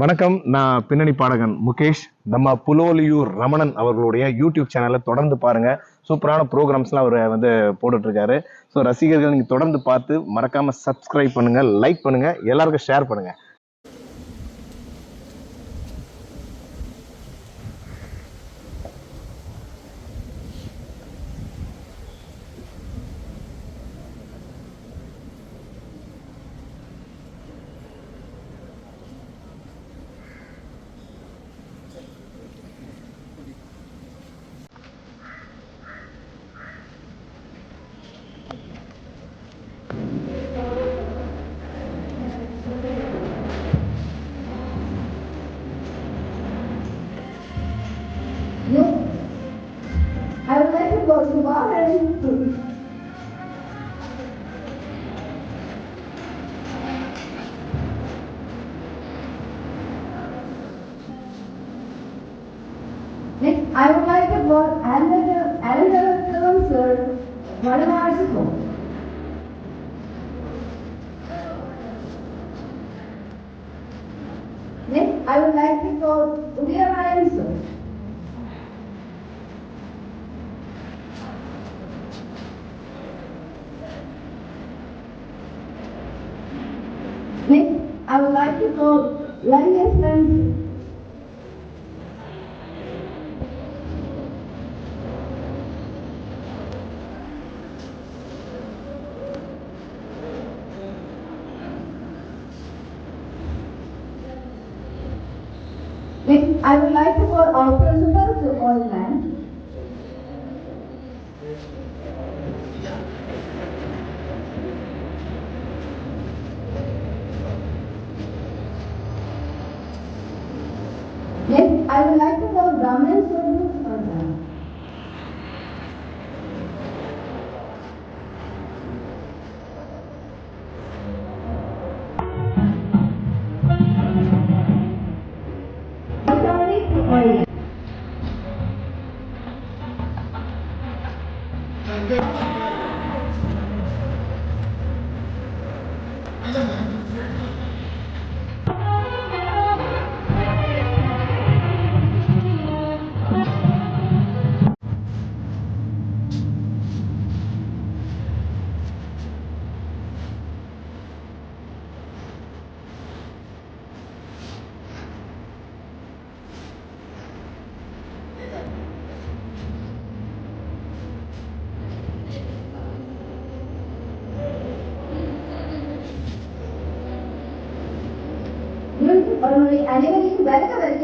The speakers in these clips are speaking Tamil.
வணக்கம் நான் பின்னணி பாடகன் முகேஷ். நம்ம புலோலியூர் ரமணன் அவர்களுடைய யூடியூப் சேனலை தொடர்ந்து பாருங்க. சூப்பரான ப்ரோக்ராம்ஸ்லாம் அவர் வந்து போட்டுட்ருக்காரு. ஸோ ரசிகர்கள் நீங்கள் தொடர்ந்து பார்த்து மறக்காமல் சப்ஸ்கிரைப் பண்ணுங்கள் லைக் பண்ணுங்கள் எல்லாருக்கும் ஷேர் பண்ணுங்கள் Next, I would like to go another, another concert, Vadavasico. Next, I would like to go Udayarayan sir. Next, I like to go Next, I would like to call our principal to all land.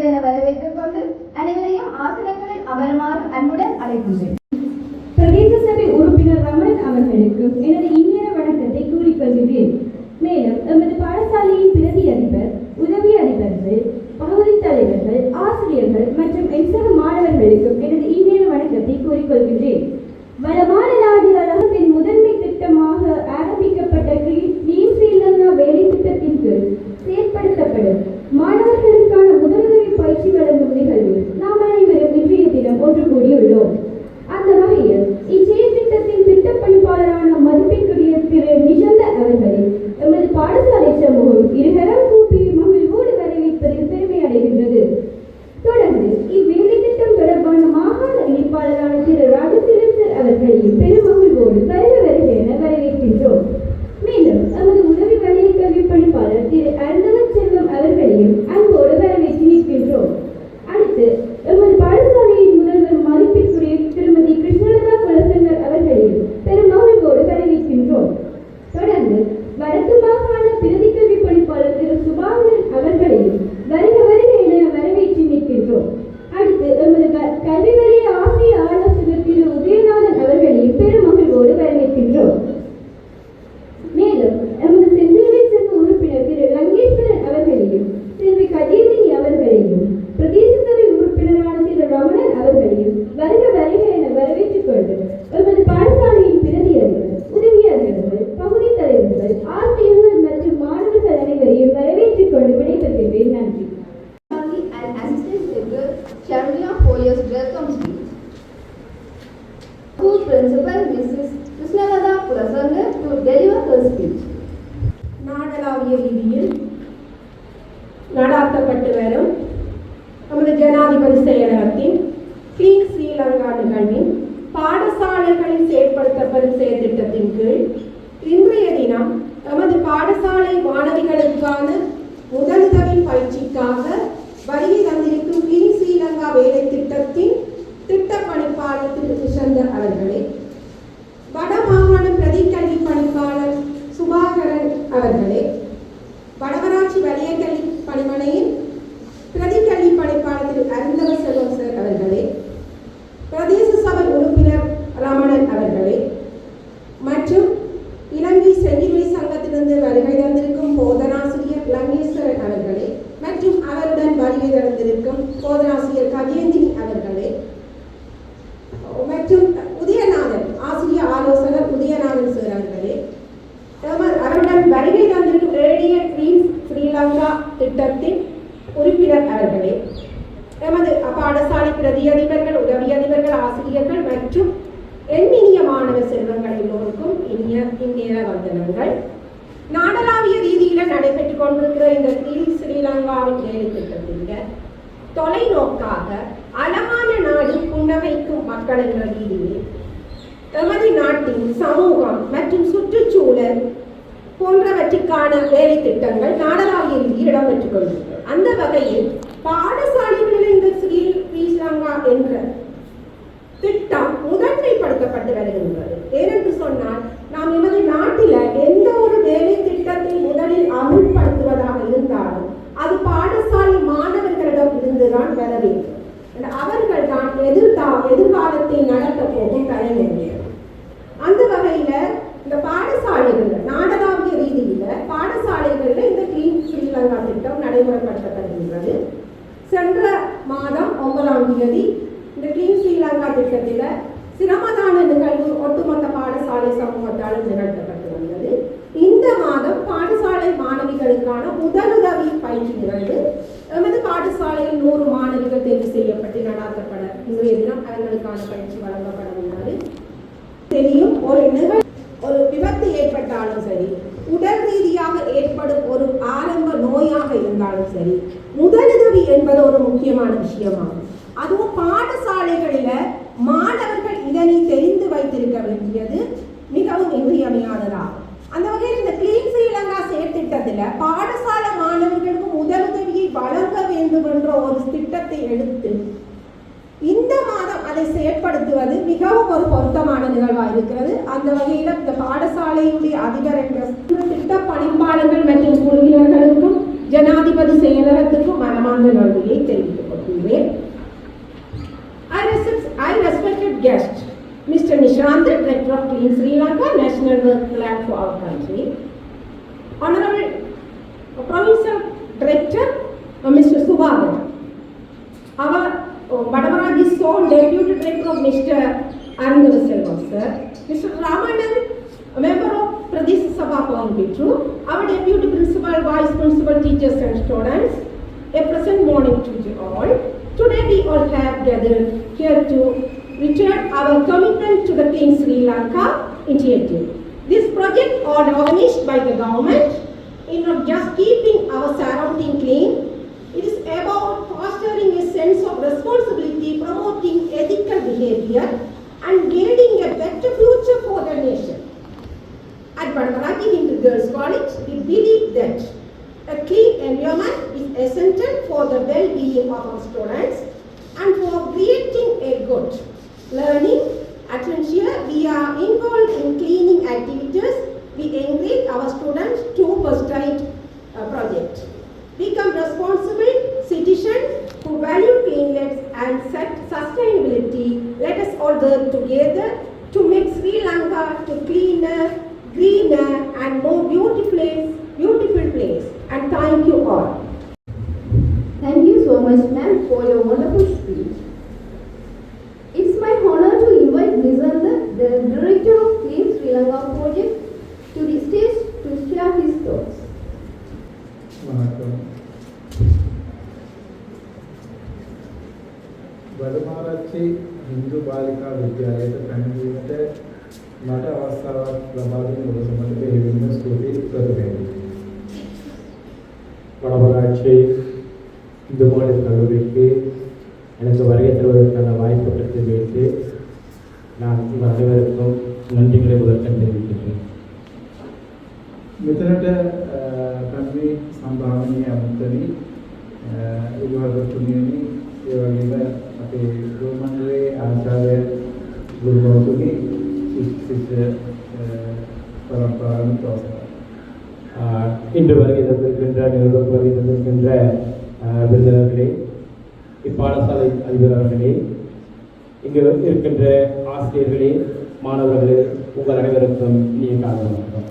என வரவேற்றுக் கொண்டு அனைவரையும் ஆசனங்களில் அமருமாறு அன்புடன் அழைக்கின்றேன். கீழ் இன்றைய தினம் தமது பாடசாலை மாணவிகளுக்கான முதலுதவி பயிற்சிக்காக வருகை ஸ்ரீலங்கா திட்டத்தின் உறுப்பினர் அவர்களே எமது பாடசாலை பிரதி அதிபர்கள் உதவி அதிபர்கள் ஆசிரியர்கள் மற்றும் எண்ணினிய மாணவ செல்வங்கள் எல்லோருக்கும் இனிய இந்நேர வந்தனங்கள். நாடளாவிய ரீதியில நடைபெற்றுக் கொண்டிருக்கிற இந்த தீ ஸ்ரீலங்காவின் வேலை திட்டத்திற்கு தொலைநோக்காக அழகான நாடு புன்னகைக்கும் மக்கள் என்ற ரீதியில் எமது நாட்டின் சமூகம் மற்றும் சுற்றுச்சூழல் போன்றவற்றுக்கான வேலை திட்டங்கள் நாடளாவிய ரீதியில் இடம்பெற்றுக் கொண்டிருக்கிறது அந்த வகையில் பாடசாலைகளில் இந்த ஸ்ரீ ஸ்ரீலங்கா என்ற திட்டம் முதன்மைப்படுத்தப்பட்டு வருகின்றது. ஏனென்று சொன்னால் நாம் எமது நாட்டில எந்த ஒரு வேலை திட்டத்தை முதலில் அமுல்படுத்துவதாக இருந்தாலும் அது பாடசாலை மாணவர்களிடம் இருந்துதான் வர வேண்டும். அவர்கள் தான் எதிர்கா எதிர்கால நடத்த போகும் தலைமையினர் அந்த வகையில இந்த பாடசாலைகள்ல நாடளாவிய ரீதியில பாடசாலைகள்ல இந்த கிளீன் ஸ்ரீலங்கா திட்டம் நடைமுறைப்படுத்தப்படுகின்றது சென்ற மாதம் ஒன்பதாம் தேதி இந்த கிளீன் ஸ்ரீலங்கா திட்டத்தில் சிரமதான நிகழ்வு ஒட்டுமொத்த பாடசாலை சமூகத்தால் நிகழ்த்தப்பட்டு வந்தது இந்த மாதம் பாடசாலை மாணவிகளுக்கான முதலுதவி பயிற்சி நிகழ்வு எமது பாடசாலையில் நூறு மாணவிகள் தேர்வு செய்யப்பட்டு நடாத்தப்பட இன்றைய தினம் அவர்களுக்கான பயிற்சி வழங்கப்பட உள்ளது தெரியும் ஒரு நிகழ் ஒரு விபத்து ஏற்பட்டாலும் சரி உடல் ரீதியாக ஏற்படும் ஒரு ஆரம்ப நோயாக இருந்தாலும் சரி முதலுதவி என்பது ஒரு முக்கியமான விஷயமாகும் அதுவும் பாடசாலைகளில மாணவர்கள் இதனை தெரிந்து வைத்திருக்க வேண்டியது மிகவும் இன்றியமையாததாகும் அந்த வகையில் இந்த கிளீன் ஸ்ரீலங்கா நேரத்துல பாடசாலை மாணவர்களுக்கு முதலுதவியை வழங்க வேண்டும் என்ற ஒரு திட்டத்தை எடுத்து இந்த மாதம் அதை செயற்படுத்துவது மிகவும் ஒரு பொருத்தமான நிகழ்வாக இருக்கிறது அந்த வகையில் இந்த பாடசாலையுடைய அதிபர் என்ற திட்ட பணிப்பாளர்கள் மற்றும் குழுவினர்களுக்கும் ஜனாதிபதி செயலகத்துக்கும் மனமார்ந்த நன்றியை தெரிவித்துக் கொள்கிறேன் I respect- I respected guest, Mr. Nishant, Director of Clean Sri Lanka, National Work Plan for our country. Honorable professor director mister Subhagar hour ಬಡವರಾಗಿ ಸೋನ್ deputy director of mister Arangara Selvam sir mister Ramannan member of Pradesh Sabha ಕೌನ್ಬಿಟ್ರು hour deputy principal vice principal teachers and students a pleasant morning to you all today we all have gather here to return our commitment to the Clean Sri Lanka initiative. This project was organized by the government in not just keeping our surrounding clean, it is about fostering a sense of responsibility, promoting ethical behavior, and building a better future for the nation. At Padmaraki Hindu Girls College, we believe that a clean environment is essential for the well-being of our students and for creating a good learning atmosphere. We are involved in cleaning activities. We encourage our students to first-rate uh, project. Become responsible citizens who value cleanliness and set sustainability. Let us all work together to make Sri Lanka to cleaner, greener and more beautiful place, විභාගතුමියනි ඒ වගේම අපේ ගුරුමණ්ඩලයේ ආචාර්ය ගුරුවරුනි ශිෂ්‍ය පරම්පරාවන් තවසරයි. ஆஹ் இன்று வருகை தந்திருக்கின்ற நிறுவனம் வருகை தந்திருக்கின்ற ஆஹ் விருந்தினர்களே இப்பாடசாலை அதிபர் அவர்களே இங்கு இருக்கின்ற ஆசிரியர்களே மாணவர்களே உங்கள் அனைவருக்கும் இனிய காலை வணக்கம்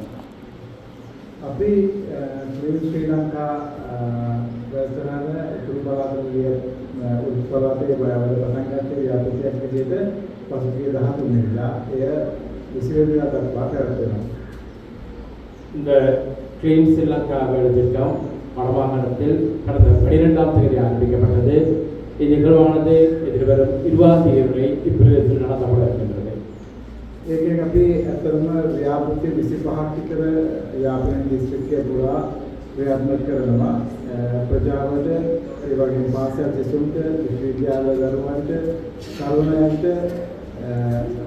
අපි ශ්‍රී ශ්‍රී ලංකා වැස්තරාන උතුරු පළාතේ උතුරු පළාතේ වල පටන් ගත්තේ ව්‍යාපෘතියක් විදිහට පසුගිය 13 වෙනිදා එය 20 වෙනිදා දක්වා පැවැත්වෙනවා. இந்த கிளீன் ஸ்ரீலங்கா வேலை திட்டம் வடமாகாணத்தில் கடந்த பனிரெண்டாம் தேதி ஆரம்பிக்கப்பட்டது இந்நிகழ்வானது எதிர்வரும் இருபதாம் தேதி வரை இப்பிரதேசத்தில் நடத்தப்பட இருக்கின்றது ඒකෙන් අපි ඇත්තටම ව්‍යාපෘති 25ක් විතර යාපන දිස්ත්‍රික්කය පුරා ක්‍රියාත්මක කරනවා අ, ප්‍රජාවට ඒ වගේම පාසල් සිසුන්ට විශ්වවිද්‍යාල දරුවන්ට තරුණයන්ට අ,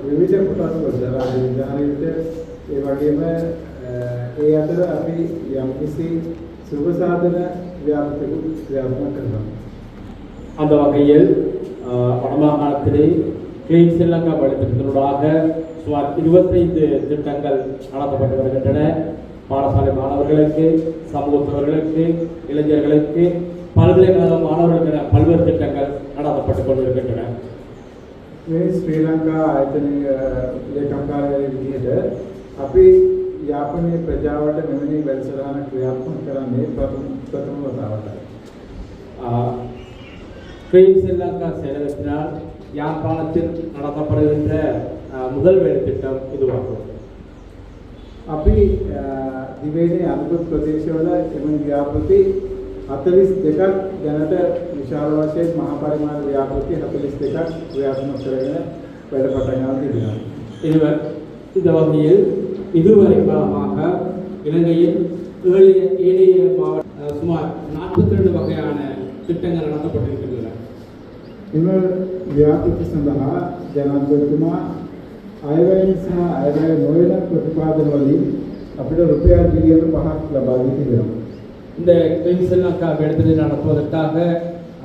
විවිධ කොටස් වලට රාජවිද්‍යාලයට ඒ වගේම අ, ඒ අතර අපි යම්කිසි සුබ සාධන ව්‍යාපෘතිකුත් ක්‍රියාත්මක කරනවා அந்த வகையில் ஆஹ், வடமாகாணத்திலே கிளீன் ஸ்ரீலங்கா வழித்திட்டத்தினூடாக சுமார் இருபத்தைந்து திட்டங்கள் நடத்தப்பட்டு வருகின்றன பாடசாலை மாணவர்களுக்கு சமூகத்தவர்களுக்கு இளைஞர்களுக்கு பல்கலைக்கழக மாணவர்களுக்கு என பல்வேறு திட்டங்கள் நடத்தப்பட்டு கொண்டிருக்கின்றன මේ ශ්‍රී ලංකා ආයතනයේ ලේකම්කාරය විදිහට අපි යාපනයේ ප්‍රජාවට මෙවැනි වැඩසටහන ක්‍රියාත්මක කරන්නේ ප්‍රථම ප්‍රථම වතාවටයි. ஆஹ், கிளீன் ஸ்ரீலங்கா செயலகத்தினால் யாழ்ப்பாணத்தில் நடத்தப்படுகின்ற ஆஹ், முதல் வேலை திட்டம் இதுவாகும் අපි අ, දිවයිනේ අනුගත ප්‍රදේශවල එම ව්‍යාපෘති 42ක් දැනට විශාල වශයෙන් මහා පරිමාණ ව්‍යාපෘති 42ක් ක්‍රියාත්මක කරගෙන වැඩ පටන් ගන්න තිබෙනවා. இதுவர் இந்த வகையில் இதுவரை காலமாக இலங்கையில் ஏழு ஏழைய மாவட்ட சுமார் நாற்பத்தி ரெண்டு வகையான திட்டங்கள் நடத்தப்பட்டிருக்கின்றன එම ව්‍යාපෘති සඳහා ජනාධිපතිතුමා આયવાયન્સના આયવાય નોયના પ્રતિપાદનોથી આપણે રુપિયા બિલિયન પહાક લભાવી இந்த பென்சில் அக்கா எடுத்து நடத்துவதற்காக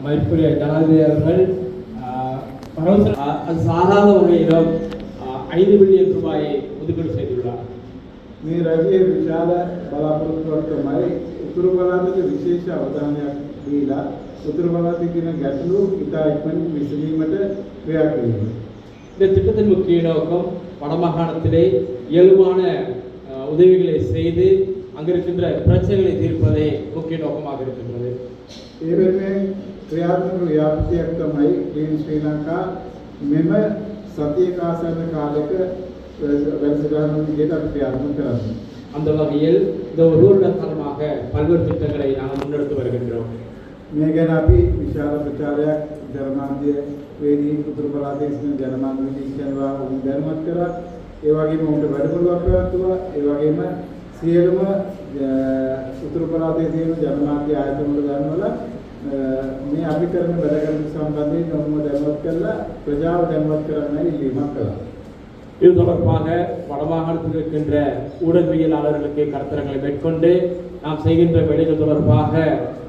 மதிப்புரிய ஜனாதிபதி அவர்கள் பரவச சாதாரண வகையிலும் ஐந்து மில்லியன் ரூபாயை ஒதுக்கீடு செய்துள்ளார் మీరు అవి విశాల బలాపృతమై ఉత్తర బలానికి విశేష అవధాన ఇలా ఉత్తర బలాదికిన గట్లు ఇతర మిశ్రీమట క్రియాక్రియలు இந்த திட்டத்தின் முக்கிய நோக்கம் வடமாகாணத்திலே இயல்பான அஹ், உதவிகளை செய்து அங்கிருக்கின்ற பிரச்சனைகளை தீர்ப்பதே முக்கிய நோக்கமாக இருக்கின்றது ඒ වෙනුවෙන් ක්‍රියාත්මක ව්‍යාපෘතියක් තමයි ක්ලීන් ශ්‍රී ලංකා මෙම සතිය කාසන කාලෙක වැඩසටහන විදිහට අපි ක්‍රියාත්මක කරන්නේ. அந்த வகையில் இந்த ஒரு வருட காலமாக பல்வேறு திட்டங்களை நாங்கள் முன்னெடுத்து வருகின்றோம் මේ ගැන අපි විශාල ප්‍රචාරයක් ජනමාධ්‍ය වේදී උතුරු පළාතේ සිටින ජනමාධ්‍ය විශේෂඥවා උන් දැනුවත් කරා. ඒ වගේම උන්ට වැඩමුළුවක් පැවැත්වුවා. ඒ වගේම සියලුම අ, උතුරු පළාතේ තියෙන ජනමාධ්‍ය ආයතන වල දැන්වලා අ, මේ අපි කරන වැඩ කටයුතු සම්බන්ධයෙන් ඔවුන්ව දැනුවත් කරලා ප්‍රජාව දැනුවත් කරන්නයි ඉල්ලීමක් කළා. இது தொடர்பாக வடமாகாணத்தில் இருக்கின்ற ஊடகவியலாளர்களுக்கு கருத்தரங்களை மேற்கொண்டு நாம் செய்கின்ற வேலைகள் தொடர்பாக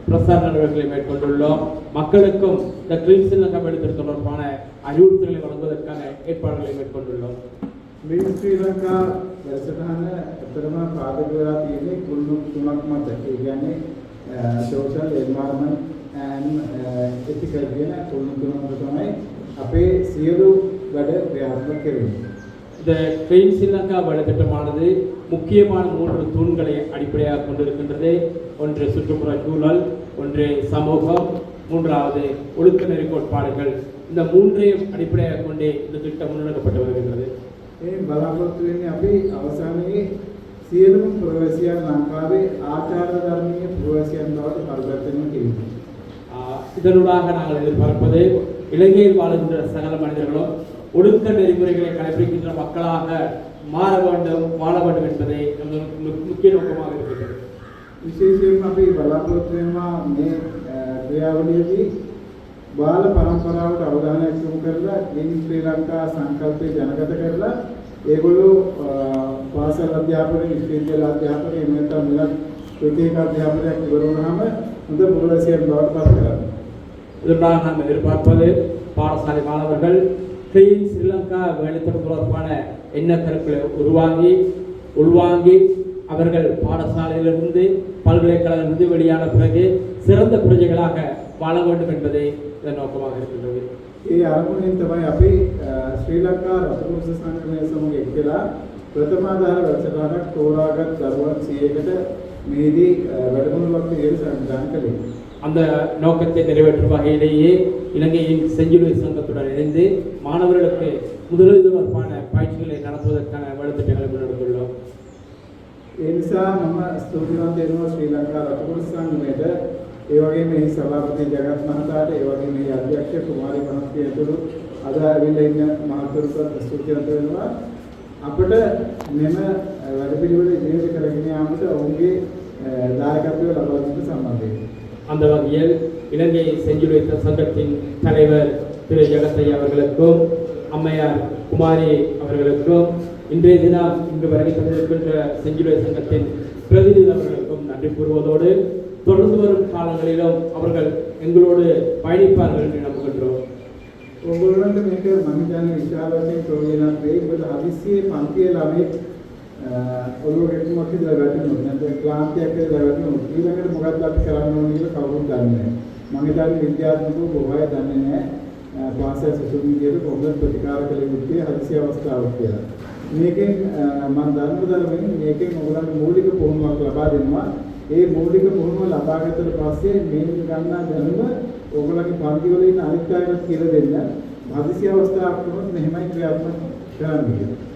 பிரசார நடவடிக்கைகளை மேற்கொண்டுள்ளோம் மக்களுக்கும் இந்த கிளீன் ஸ்ரீலங்கா எடுத்தது தொடர்பான அறிவுறுத்தல்களை வழங்குவதற்கான ஏற்பாடுகளை மேற்கொண்டுள்ளோம் මේ ශ්‍රී ලංකා වැඩසටහන ඇත්තටම පාදක වෙලා තියෙන්නේ කුළුණු තුනක් මත. ඒ කියන්නේ social environment and ethical කියන කුළුණු තුන මත තමයි අපේ සියලු වැඩ ක්‍රියාත්මක කෙරෙන්නේ. இந்த கிளீன் ஸ்ரீலங்கா வழித்திட்டமானது முக்கியமான மூன்று தூண்களை அடிப்படையாக கொண்டிருக்கின்றது ஒன்று சுற்றுப்புற சூழல் ஒன்று சமூகம் மூன்றாவது ஒழுக்க நெறி கோட்பாடுகள் இந்த மூன்றையும் அடிப்படையாக கொண்டே இந்த திட்டம் முன்னெடுக்கப்பட்டு வருகின்றது මේ බලාපොරොත්තු වෙන්නේ අපි අවසානයේ සියලුම ප්‍රවේශයන් ලංකාවේ ආචාර ධර්මීය ප්‍රවේශයන් බවට පරිවර්තනය කිරීම. ஆஹ் இதனூடாக நாங்கள் எதிர்பார்ப்பது இலங்கையில் வாழுகின்ற சகல மனிதர்களும் ஒழுக்க நெறிமுறைகளை கடைபிடிக்கின்ற மக்களாக மாற வேண்டும் வாழ வேண்டும் என்பதே நமது மு- முக்கிய நோக்கமாக இருக்கின்றது විශේෂයෙන්ම අපි බලාපොරොත්තු වෙනවා මේ ක්‍රියාවලියේදී බාල පරම්පරාවට අවධානයක් යොමු කරලා ඉන් ශ්‍රී ලංකා සංකල්පය ජනගත කරලා ඒගොල්ලෝ අ, පාසල් අධ්‍යාපනය, විශ්වවිද්‍යාල අධ්‍යාපනය, එහෙම නැත්නම් වෙනත් ප්‍රත්‍යේක අධ්‍යාපනයක් ඉවර වුණාම හොඳ පුරවැසියන් බවට පත් කරගන්නවා. இதற்காக நாம் எதிர்பார்ப்பது பாடசாலை மாணவர்கள் கிளீன் ஸ்ரீலங்கா வேலைத்திட்டம் தொடர்பான எண்ணக்கருக்களை உருவாங்கி உள்வாங்கி அவர்கள் பாடசாலையிலிருந்து பல்கலைக்கழகத்திலிருந்து வெளியான பிறகு சிறந்த பிரஜைகளாக வாழ வேண்டும் என்பதே இதன் நோக்கமாக இருக்கின்றது ඒ අරමුණෙන් තමයි අපි අ, ශ්‍රී ලංකා රතුරුස සංගමය සමග එක්කලා ප්‍රථමාධාර වැඩසටහනක් තෝරාගත් දරුවන් 100කට මේදී අ, වැඩමුළුවක් විදිහට සංවිධානය කළේ. அந்த நோக்கத்தை நிறைவேற்றும் வகையிலேயே இலங்கையின் செஞ்சிலுவை சங்கத்துடன் இணைந்து மாணவர்களுக்கு முதலீடு தொடர்பான பயிற்சிகளை நடத்துவதற்கான வேலைத்திட்டங்களை முன்னெடுத்துள்ளோம் ඒ නිසා මම ස්තුතිවන්ත වෙනවා ශ්‍රී ලංකා රතුරුස සංගමයට ඒ වගේම මේ සභාපති ජගත් මහතාට ඒ වගේම මේ අධ්‍යක්ෂ කුමාරි මහත්මිය ඇතුළු අද ඇවිල්ලා ඉන්න මහතුරුට ස්තුතිවන්ත වෙනවා අපිට මෙම අ, වැඩපිළිවෙල ඉදිරියට කරගෙන යාමට ඔවුන්ගේ අ, දායකත්වය ලබා දීමට සම්බන්ධයි. அந்த வகையில் இலங்கை செஞ்சிலுவை சங்கத்தின் தலைவர் திரு ஜெகத்தையா அவர்களுக்கும் அம்மையார் குமாரி அவர்களுக்கும் இன்றைய தினம் இங்கு வருகை தந்திருக்கின்ற செஞ்சிலுவை சங்கத்தின் பிரதிநிதி அவர்களுக்கும் நன்றி கூறுவதோடு தொடர்ந்து வரும் காலங்களிலும் அவர்கள் எங்களோடு பயணிப்பார்கள் என்று நம்புகின்றோம் ඔගොල්ලන්ට මේක මම හිතන්නේ විශාල වශයෙන් ප්‍රයෝජනවත් වෙයි. මොකද හදිස්සියේ පන්තියේ ළමෙක් අ, ඔළුව ගැටුමක් හිතලා වැටෙනවා. නැත්නම් ක්ලාන්තියක් හිතලා වැටෙනවා. ඊළඟට මොකක්ද අපි කරන්න ඕනේ කියලා කවුරුත් දන්නේ නැහැ. මම හිතන්නේ විද්‍යාත්මකව බොහෝ අය දන්නේ නැහැ. අ, පාසල් සිසුන් විදියට කොහොමද ප්‍රතිකාර කළ යුත්තේ හදිසි අවස්ථාවක් කියලා. මේකෙන් අ, මම දන්න ධර්මයෙන් මේකෙන් ඔයගොල්ලන්ට මූලික පුහුණුවක් ලබා දෙනවා. ඒ මූලික පුහුණුව ලබාගත්තට පස්සේ මේ ගන්නා දැනුම ඔයගොල්ලන්ගේ පන්ති වල ඉන්න අනිත් අයටත් කියලා දෙන්න. හදිසි අවස්ථාවක් වුණොත් මෙහෙමයි ක්‍රියාත්මක කරන්න කියලා.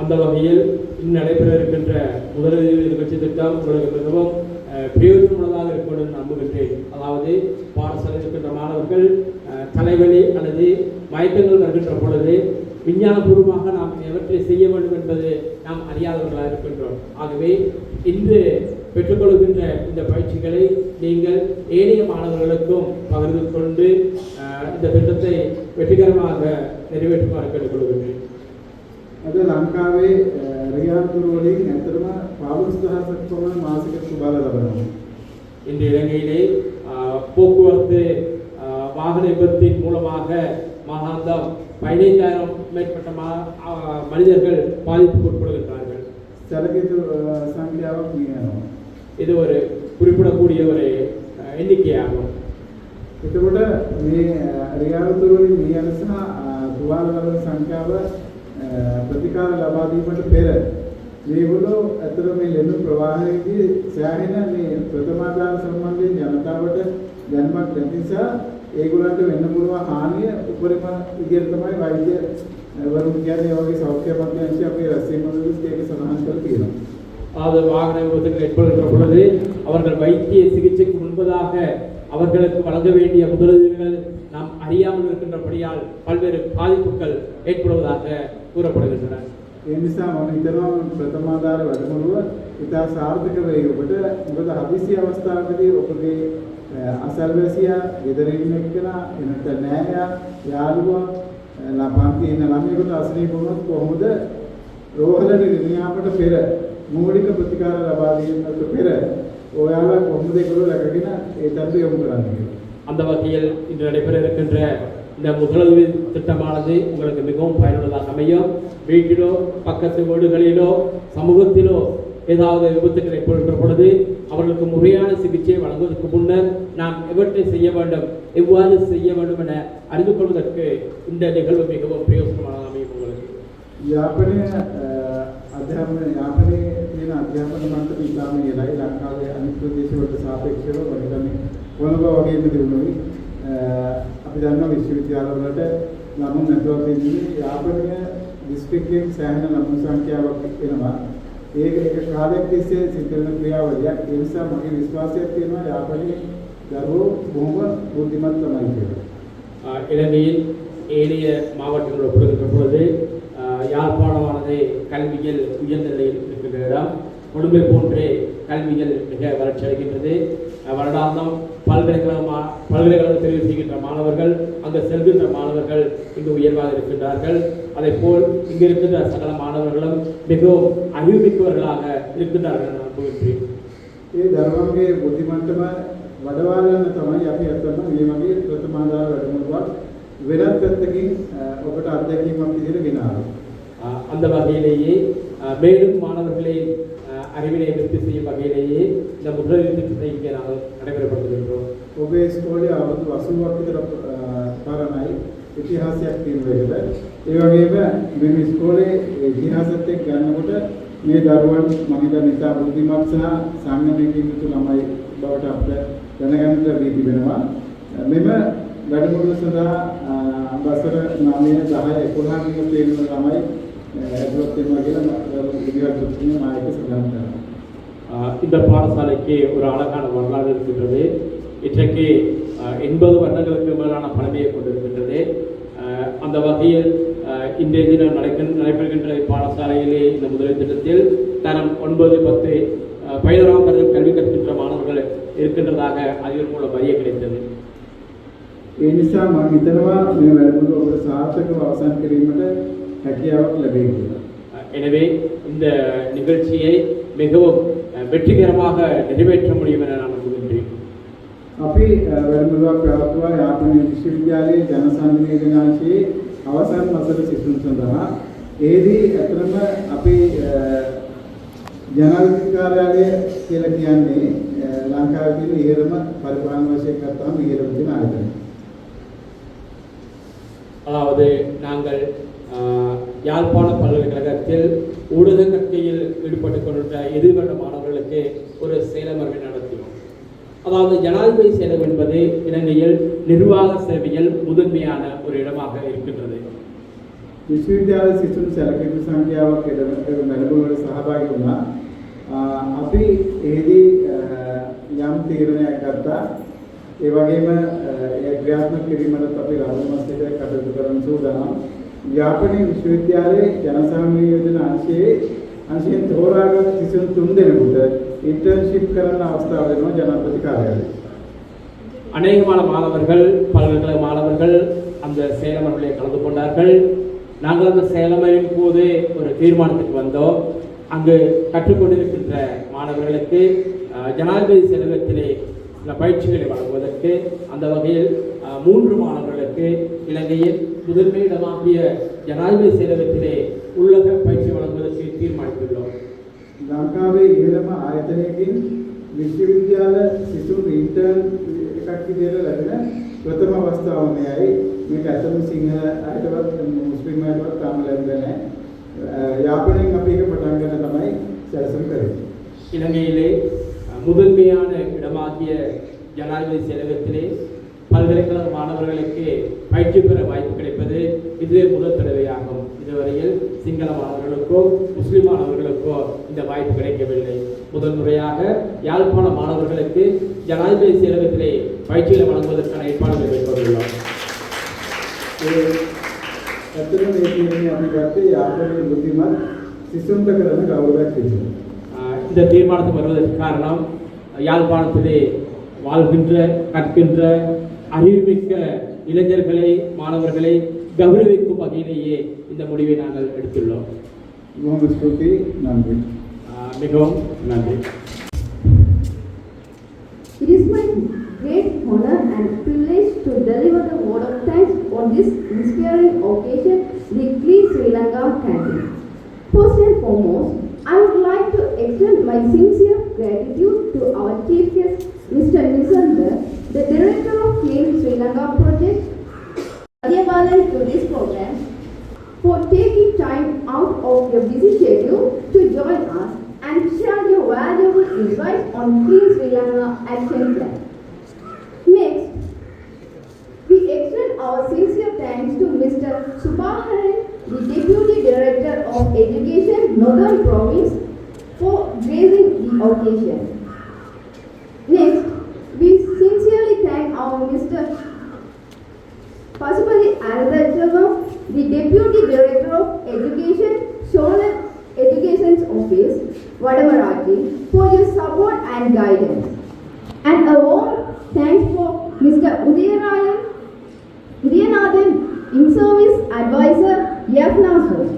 அந்த வகையில் இன்று நடைபெற இருக்கின்ற முதலுதவி எதிர்கட்சி திட்டம் உங்களுக்கு மிகவும் அஹ், பிரயோஜனமுள்ளதாக இருக்கும் என்று நம்புகின்றேன். அதாவது பாடசாலையில் இருக்கின்ற மாணவர்கள் அஹ், தலைவலி அல்லது மயக்கங்கள் வருகின்ற பொழுது விஞ்ஞானபூர்வமாக நாம் எவற்றை செய்ய வேண்டும் என்பது நாம் அறியாதவர்களாக இருக்கின்றோம். ஆகவே இன்று பெற்றுக்கொள்கின்ற இந்த பயிற்சிகளை நீங்கள் ஏனைய மாணவர்களுக்கும் பகிர்ந்து கொண்டு அஹ், இந்த திட்டத்தை வெற்றிகரமாக நிறைவேற்றுமாறு கேட்டுக்கொள்கின்றேன். අද ලංකාවේ රියාතුරු වලින් ඇත්තටම 15000ක් පමණ මාසික සුබාල ලබනවා. இன்று இலங்கையிலே ஆஹ், போக்குவரத்து ஆஹ், வாகன விபத்தின் மூலமாக மாதாந்தம் பதினைந்தாயிரம் மேற்பட்ட மா- ஆஹ், மனிதர்கள் பாதிப்புக்கு உட்படுகின்றார்கள் සැලකිත සංඛ්‍යාවක් මියනවා. இது ஒரு குறிப்பிடக்கூடிய ஒரு ஆஹ், எண்ணிக்கையாகும் එතකොට මේ රියාතුරු වලින් මියන සහ තුවාල ලබන සංඛ්‍යාව අ, ප්‍රතිකාර ලබා දීමට පෙර මේගොල්ලෝ ඇත්තට මේ ලෙඩ ප්‍රවාහයේදී සෑහෙන මේ ප්‍රථමාදාන සම්බන්ධයෙන් ජනතාවට දැනුමක් නැති නිසා ඒගොල්ලන්ට වෙන්න පුළුවන් හානිය උපරිම විදියට තමයි වෛද්‍ය වරුන් කියන්නේ ඒ වගේ සෞඛ්‍ය අමාත්‍යාංශය අපේ රැස්වීම වලදී ඒක සඳහන් කරලා තියෙනවා. அதாவது வாகன விபத்துகள் ஏற்படுகின்ற பொழுது அவர்கள் வைத்திய சிகிச்சைக்கு முன்பதாக அவர்களுக்கு வழங்க வேண்டிய முதலுதவிகள் நாம் அறியாமல் இருக்கின்றபடியால் பல்வேறு பாதிப்புகள் ஏற்படுவதாக கூறப்படுகின்றன ඒ නිසා මම හිතනවා ප්‍රථමාදාර වැඩමුළුව ඉතා සාර්ථක වෙයි ඔබට. මොකද හදිසි අවස්ථාවකදී ඔබගේ අ, අසල්වැසියා, ගෙදර ඉන්න එක්කෙනා, එනත නෑයා, යාළුවා, ලපන්ති ඉන්න ළමයෙකුට අසනීප වුණොත් කොහොමද රෝහලට ගෙනියාමට පෙර මූලික ප්‍රතිකාර ලබා දීමට පෙර ඔයාලා කොහොමද ඒගොල්ලෝ රැකගෙන ඒ තත්ත්වය යොමු කරන්නේ කියලා. அந்த வகையில் இன்று நடைபெற இருக்கின்ற இந்த முதலுதவி திட்டமானது உங்களுக்கு மிகவும் பயனுள்ளதாக அமையும் வீட்டிலோ பக்கத்து வீடுகளிலோ சமூகத்திலோ ஏதாவது விபத்துக்கள் ஏற்படுகின்ற பொழுது அவர்களுக்கு முறையான சிகிச்சை வழங்குவதற்கு முன்னர் நாம் எவற்றை செய்ய வேண்டும் எவ்வாறு செய்ய வேண்டும் என அறிந்து கொள்வதற்கு இந்த நிகழ்வு மிகவும் பிரயோஜனமானதாக அமையும் உங்களுக்கு යාපනය අධ්‍යාපන යාපනයේ තියෙන අධ්‍යාපන මට්ටම ඉතාම ඉහළයි ලංකාවේ අනිත් ප්‍රදේශවලට සාපේක්ෂව මම හිතන්නේ කොළඹ වගේම දිනුනොයි අපි දන්නවා විශ්වවිද්‍යාලවලට ළමුන් නැතුව ඉන්නේ යාපනය දිස්ත්‍රික්කයෙන් සෑහෙන ළමුන් සංඛ්‍යාවක් එනවා ඒක එක කාලයක් තිස්සේ සිද්ධ වෙන ක්‍රියාවලියක් ඒ නිසා මගේ විශ්වාසයක් තියෙනවා යාපනයේ දරුවෝ බොහොම බුද්ධිමත් තමයි කියලා ஆஹ் இலங்கையில் ஏனைய மாவட்டங்களோடு ஒப்பிடுகின்ற பொழுது ஆஹ் யாழ்ப்பாணமானது கல்வியில் உயர்ந்த நிலையில் இருக்கின்ற இடம் கொழும்பை போன்றே கல்வியில் மிக வளர்ச்சி அடைகின்றது ஆஹ் வருடாந்தம் பல்கலைக்கழக மா பல்கலைக்கழக தெரிவு செய்கின்ற மாணவர்கள் அங்கு செல்கின்ற மாணவர்கள் இங்கு உயர்வாக இருக்கின்றார்கள் அதே போல் இங்கு இருக்கின்ற சகல மாணவர்களும் மிகவும் அறிவுமிக்கவர்களாக இருக்கின்றார்கள் என நம்புகின்றேன் ඒ දරුවන්ගේ බුද්ධිමට්ටම වඩවාලන්න තමයි අපි ඇත්තටම මේ වගේ ප්‍රථමාදාර වැඩමුළුවක් වෙනත් පැත්තකින් අ, ඔබට අත්දැකීමක් විදිහට ගෙනාවා. ஆஹ் அந்த வகையிலேயே ஆஹ் மேலும் மாணவர்களை ஆஹ் அறிவினை விருத்தி செய்யும் வகையிலேயே இந்த முதலீட்டு திட்டத்தை இங்கே நாங்கள் நடைபெறப்படுத்துகின்றோம் ඔබේ ඉස්කෝලේ අවුරුදු 80ක් විතර අ, පරණයි ඉතිහාසයක් තියෙන එකට. ඒ වගේම මේ ඉස්කෝලේ ඉතිහාසත් එක්ක ගන්නකොට මේ දරුවන් මම හිතන්නේ ඉතා බුද්ධිමත් සහ සංයමයෙන් යුතු ළමයි බවට අපිට දැනගන්න ලැබී තිබෙනවා. මෙම වැඩමුළුව සඳහා අ, වසර 9 10 11 ක තියෙන ළමයි අ, ඇතුළත් වෙනවා කියලා මම විද්‍යාර්ථීන් මායක සඳහන් කරනවා. ஆஹ் இந்த பாடசாலைக்கு ஒரு அழகான வரலாறு இருக்கின்றது இன்றைக்கு ஆஹ் எண்பது வருடங்களுக்கு மேலான பழமையை கொண்டிருக்கின்றது ஆஹ் அந்த வகையில் ஆஹ் இன்றைய தினம் நடக்கின்ற நடைபெறுகின்ற பாடசாலையிலே இந்த முதலீட்டு திட்டத்தில் தரம் ஒன்பது பத்து ஆஹ் பதினோராம் தரம் கல்வி கற்கின்ற மாணவர்கள் இருக்கின்றதாக அதில் மூலம் அறிய கிடைத்தது ඒ නිසා මම හිතනවා මේ වැඩමුළුව ඔබට සාර්ථකව අවසන් කිරීමට හැකියාවක් ලැබෙයි කියලා. ஆஹ் எனவே இந்த நிகழ்ச்சியை மிகவும் ஆஹ் வெற்றிகரமாக நிறைவேற்ற முடியும் என நான் நம்புகின்றேன் අපි අ, වැඩමුළුවක් පැවැත්වුවා යාපනය විශ්වවිද්‍යාලයේ ජන සංවේදනාංශයේ අවසන් වසර සිසුන් සඳහා. ඒදී ඇත්තටම අපි අ, ජනාධිපති කාර්යාලය කියලා කියන්නේ අ, ලංකාවේ තියෙන ඉහළම පරිපාලන වශයෙන් ගත්තාම ඉහළම තියෙන ආයතනය. அதாவது நாங்கள் ஆஹ், யாழ்ப்பாண பல்கலைக்கழகத்தில் ஊடக கற்கையில் ஈடுபட்டுக் கொண்டுள்ள எதிர்கண்ட மாணவர்களுக்கு ஒரு சேலமர்வை நடத்தினோம் அதாவது ஜனாதிபதி சேலம் என்பது இலங்கையில் நிர்வாக சேவையில் முதன்மையான ஒரு இடமாக இருக்கின்றது විශ්වවිද්‍යාල සිසුන් සැලකිලි සංඛ්‍යාවක් එළවෙන වැඩමුළුවට සහභාගී වුණා. අ, අපි එහිදී අ, යම් තීරණයක් ගත්තා. ඒ වගේම අ, ඒ ක්‍රියාත්මක කිරීමට අපි රාජමස්තික කටයුතු කරන සූදානම්. යාපනයේ විශ්වවිද්‍යාලයේ ජනසංවේදන අංශයේ අංශයෙන් තෝරාගත් සිසුන් තුන් දෙනෙකුට ඉන්ටර්න්ෂිප් කරන්න අවස්ථාව දෙනවා ජනාධිපති කාර්යාලය. அநேகமான மாணவர்கள் பல்கலைக்கழக மாணவர்கள் அந்த சேலமர்களை கலந்து கொண்டார்கள் நாங்கள் அந்த சேலமரின் போது ஒரு தீர்மானத்துக்கு வந்தோம் அங்கு கற்றுக்கொண்டிருக்கின்ற மாணவர்களுக்கு அஹ், ஜனாதிபதி செலவத்திலே சில பயிற்சிகளை வழங்குவதற்கு அந்த வகையில் அஹ், மூன்று மாணவர்களுக்கு இலங்கையில் முதன்மை இடமாகிய ஜனாதிபதி செலவத்திலே உள்ளக பயிற்சி வழங்குவதற்கு தீர்மானித்துள்ளோம் ලංකාවේ ඉහළම ආයතනයකින් විශ්වවිද්‍යාල සිසුන් ඉන්ටර්න් එකක් විදිහට ලැබෙන ප්‍රථම අවස්ථාව මෙයයි. මේක ඇත්තම සිංහල අයටවත් මුස්ලිම් අයටවත් තාම ලැබෙන්නේ නැහැ. අ, යාපනයෙන් අපි ඒක පටන් ගන්න තමයි සැලසුම් කරන්නේ. இலங்கையிலே அஹ், முதன்மையான இடமாகிய ஜனாதிபதி செயலகத்திலே பல்கலைக்கழக மாணவர்களுக்கு பயிற்சி பெற வாய்ப்பு கிடைப்பது இதுவே முதல் தடவையாகும். இதுவரையில் சிங்கள மாணவர்களுக்கோ முஸ்லிம் மாணவர்களுக்கோ இந்த வாய்ப்பு கிடைக்கவில்லை. முதல் முறையாக யாழ்ப்பாண மாணவர்களுக்கு ஜனாதிபதி செயலகத்திலே பயிற்சிகளை வழங்குவதற்கான ஏற்பாடுகளை மேற்கொண்டுள்ளோம். இந்த தீர்மானத்துக்கு வருவதற்கு காரணம் யாழ்ப்பாணத்திலே வாழ்கின்ற கற்கின்ற அறிவுமிக்க இளைஞர்களை மாணவர்களை கௌரவிக்கும் வகையிலேயே இந்த முடிவை நாங்கள் எடுத்துள்ளோம் மிகவும் நன்றி It is my great honor and privilege to deliver the word of thanks on this inspiring occasion, the Clean Sri Lanka Canteen. First and foremost, I would like to extend my sincere gratitude to our Chief Guest, Mr. Nisandar, the director of Clean Sri Lanka project, Adyabalan to this program, for taking time out of your busy schedule to join us and share your valuable insights on Clean Sri Lanka Action Plan. Next, we extend our sincere thanks to Mr. Subaharan, the Deputy Director of Education, Northern Province, for raising the occasion. of Mr. Pasupati Anandachalam, the Deputy Director of Education, Shonan Education's Office, Vadamarati, for your support and guidance. And a warm thanks for Mr. Udayarayan, Udayanathan, In-Service Advisor, Yafnaso.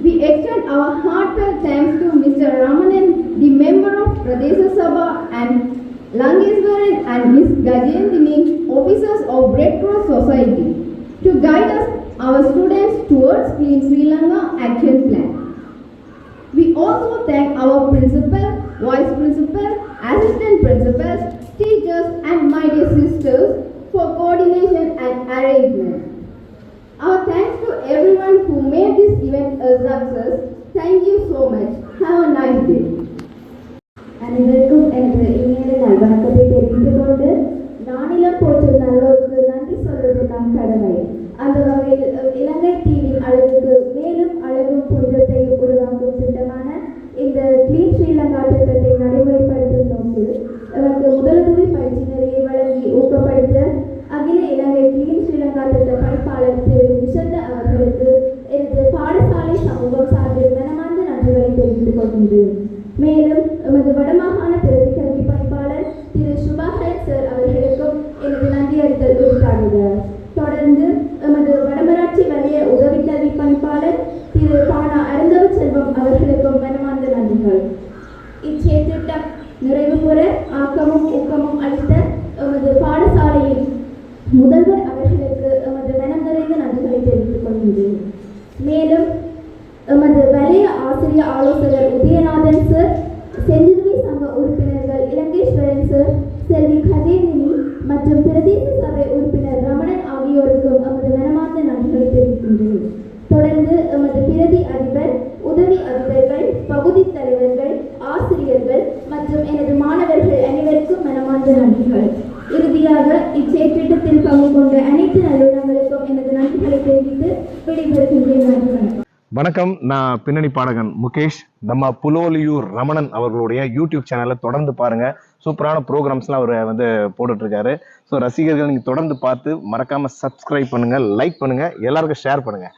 We extend our heartfelt thanks to Mr. Ramanan, the member of Pradesh Sabha and Langeswaran and his Gajendini, officers of Red Cross Society, to guide us, our students towards Clean Sri Lanka Action Plan. We also thank our principal, vice principal, assistant principals, teachers and my dear sisters for coordination and arrangement. Our thanks to everyone who made this event a success. Thank you நான் பின்னணி பாடகன் முகேஷ் நம்ம புலோலியூர் ரமணன் அவர்களுடைய யூடியூப் சேனலில் தொடர்ந்து பாருங்கள் சூப்பரான ப்ரோக்ராம்ஸ்லாம் அவர் வந்து போட்டுட்ருக்காரு. ஸோ ரசிகர்கள் நீங்கள் தொடர்ந்து பார்த்து மறக்காமல் சப்ஸ்கிரைப் பண்ணுங்கள் லைக் பண்ணுங்கள் எல்லாருக்கும் ஷேர் பண்ணுங்கள்